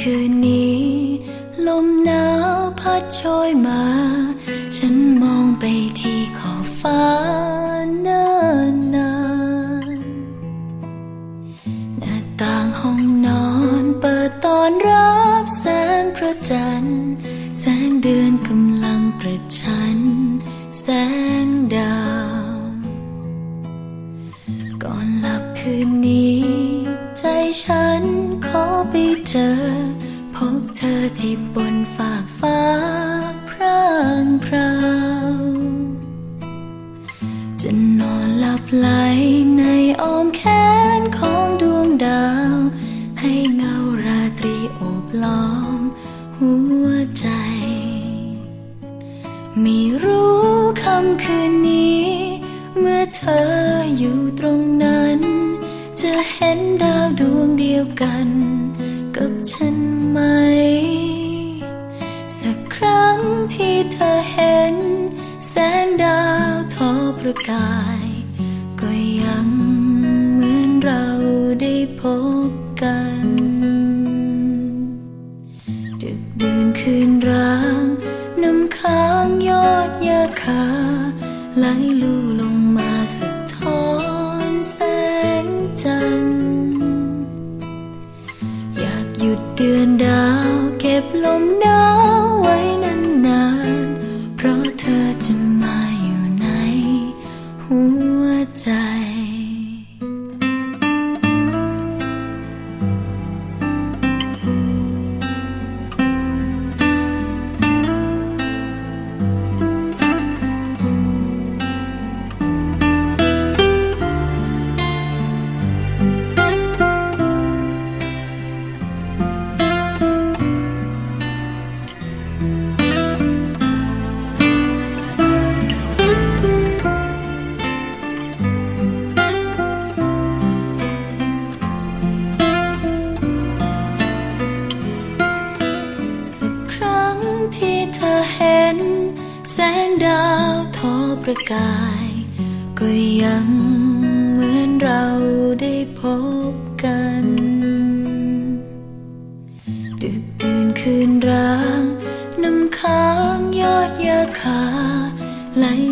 คืนนี้ ลมหนาวพัดโชยมา ฉันมองไปที่ขอบฟ้าเนินนานหน้าต่างห้องนอนเปิดตอนรับแสงพระจันทร์ แสงเดือนกำลังประชัน แสงดาว ก่อนหลับคืนนี้ ใจฉันขอไปเจอ พบเธอที่บนฝากฟ้าพรางพราวจะนอนหลับไหลในอ้อมแขนของดวงดาว ให้เงาราตรีโอบล้อม หัวใจ ไม่รู้คำคืนนี้ เมื่อเธออยู่ตรงนั้น จะเห็นดาวดวงเดียวกัน กับฉันไหม สักครั้งที่เธอเห็น แสงดาวทอประกาย ก็ยังเหมือนเราได้พบกันดึกดื่นคืนร้าง น้ำค้างยอดยาคาไหลลู่ล ระกาย ก็ยังเหมือนเราได้พบกันดึกดื่นคืนร้าง น้ำค้างยอดยาคาไหลลู่ล